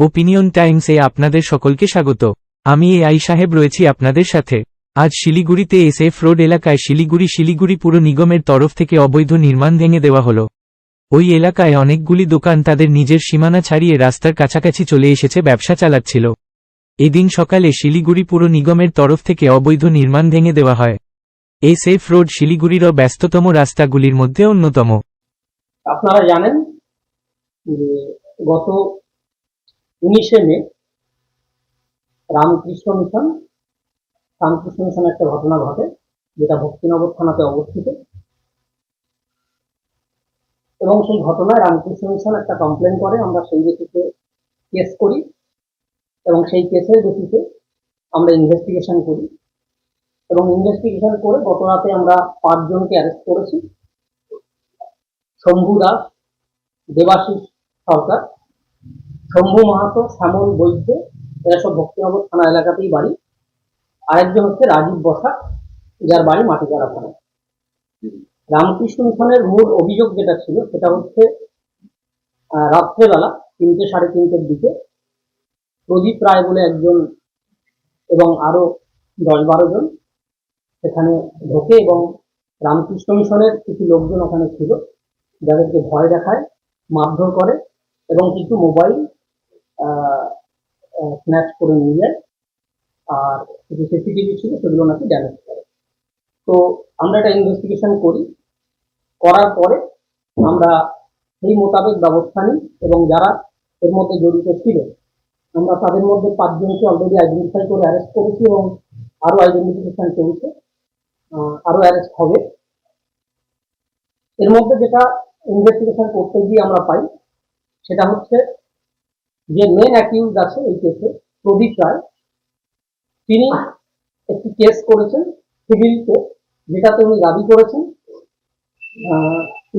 Opinion টাইমসে আপনাদের সকলকে স্বাগত। আমি এ আই সাহেব রয়েছি আপনাদের সাথে। আজ শিলিগুড়িতে এস এফ রোড এলাকায় শিলিগুড়ি শিলিগুড়ি পুর নিগমের তরফ থেকে অবৈধ নির্মাণ ভেঙে দেওয়া হলো। ওই এলাকায় অনেকগুলি দোকান তাদের নিজের সীমানা ছাড়িয়ে রাস্তার কাছাকাছি চলে এসেছে, ব্যবসা চালাচ্ছিল। এদিন সকালে শিলিগুড়ি পুর নিগমের তরফ থেকে অবৈধ নির্মাণ ভেঙে দেওয়া হয়। এস এফ রোড শিলিগুড়িরও ব্যস্ততম রাস্তাগুলির মধ্যে অন্যতম। আপনারা জানেন গত উনিশে May, Ramakrishna Mission Ramakrishna Mission একটা ঘটনা ঘটে, যেটা ভক্তিনগর থানাতে অবস্থিত। এবং সেই ঘটনায় রামকৃষ্ণ মিশন একটা কমপ্লেন করে, আমরা সেই বেসিসে কেস করি। এবং সেই কেসের বেসিসে আমরা ইনভেস্টিগেশন করি। এবং ইনভেস্টিগেশন করে গত রাতে আমরা পাঁচজনকে অ্যারেস্ট করেছি। শম্ভু দাস, দেবাশিস সরকার শম্ভু মাহাতো, শ্যামল বৈদ্য, এরা সব ভক্তিনগর থানা এলাকাতেই বাড়ি। আরেকজন হচ্ছে রাজীব বসাক যার বাড়ি মাটিকাড়া থানায় রামকৃষ্ণ মিশনের মূল অভিযোগ যেটা ছিল, সেটা হচ্ছে রাত্রেবেলা তিনটে সাড়ে তিনটের দিকে প্রদীপ রায় বলে একজন এবং আরও দশ বারো জন সেখানে ঢোকে এবং রামকৃষ্ণ মিশনের কিছু লোকজন ওখানে ছিল, যাদেরকে ভয় দেখায়, মারধর করে এবং কিছু মোবাইল স্ন্যাচ করে নিয়ে যায়। আর কিছু সিসিটিভি ছিল সেগুলো নাকি ড্যামেজ করে। তো আমরা একটা ইনভেস্টিগেশন করি। করার পরে আমরা সেই মোতাবেক ব্যবস্থা নিই এবং যারা এর মধ্যে জড়িত ছিল আমরা তাদের মধ্যে পাঁচজনকে অলরেডি আইডেন্টিফাই করে অ্যারেস্ট করেছি এবং আরও আইডেন্টিফিকেশন চলছে। আহ, আরও অ্যারেস্ট হবে। এর মধ্যে যেটা ইনভেস্টিগেশন করতে গিয়ে আমরা পাই সেটা হচ্ছে যে মেন অ্যাকিউজ আছে এই কেসে প্রদীপ রায় তিনি একটি কেস করেছেন সিভিল কেস যেটাতে উনি দাবি করেছেন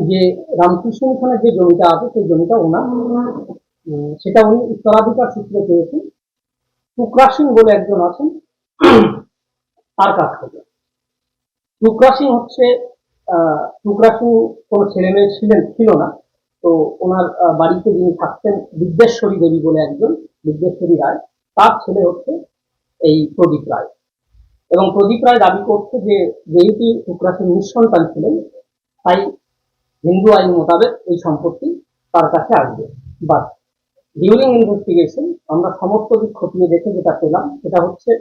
যে রামকৃষ্ণ মিশনের যে জমিটা আছে, সেই জমিটা ওনার। সেটা উনি উত্তরাধিকার সূত্রে পেয়েছেন। টুকরা সিং বলে একজন আছেন, তার কাছ থেকে। টুকরা সিং হচ্ছে টুকরা সিং কোনো ছেলে মেয়ে ছিলেন, ছিল না। তো ওনার বাড়িতে যিনি থাকতেন বিদ্যেশ্বরী দেবী বলে একজন বিদ্যেশ্বরী রায়, তার ছেলে হচ্ছে এই প্রদীপ রায়। এবং প্রদীপ রায় দাবি করছে যে যেহেতু টুকরা নিঃসন্তান ছিলেন, তাই হিন্দু আইন মোতাবেক এই সম্পত্তি তার কাছে আসবে। বাট ডিউরিং ইনভেস্টিগেশন, আমরা সমস্ত দিক খতিয়ে দেখে যেটা পেলাম, সেটা হচ্ছে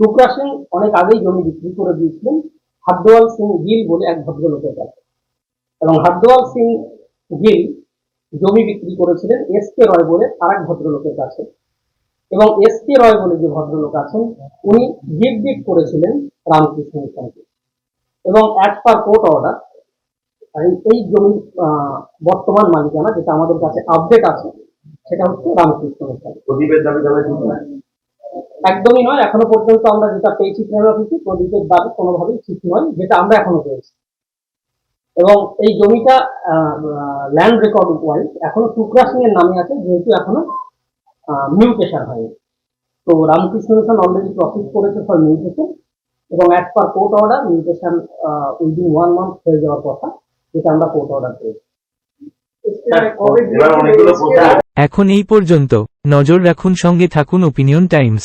টুকরা সিং অনেক আগেই জমি বিক্রি করে দিয়েছিলেন। হারদোয়াল সিং গিল বলে এক ভদ্রলোকের কাছে। এবং হারদোয়াল সিং গিল জমি বিক্রি করেছিলেন এস কে রয় বলে আর এক ভদ্রলোকের কাছে। এবং এস কে রয় বলে যে ভদ্রলোক আছেন উনি গিফট গিফট করেছিলেন রামকৃষ্ণ মিশনকে। এবং অ্যাজ পার কোর্ট অর্ডার এই জমি আহ, বর্তমান মালিকানা যেটা আমাদের কাছে আপডেট আছে সেটা হচ্ছে রামকৃষ্ণ মিশন। প্রদীপের দাবি দাবি একদমই নয় এখনও পর্যন্ত আমরা যেটা পেয়েছি প্রেরণ অফিসে প্রদীপের দাবি কোনোভাবেই ঠিক নয় যেটা আমরা এখনও পেয়েছি। এবং এই জমিটা ল্যান্ড রেকর্ড ওয়াইজ এখনও টুকরা সিং এর নামে আছে যেহেতু এখনও মিউটেশন হয়নি। তো রামকৃষ্ণ মিশন অলরেডি প্রসিড করেছে ফর মিউটেশন এবং as per court order mutation within one month হয়ে যাওয়ার কথা যেটা আমরা কোর্ট অর্ডার পেয়েছি। এখন এই পর্যন্ত। নজর রাখুন সঙ্গে থাকুন ওপিনিয়ন টাইমস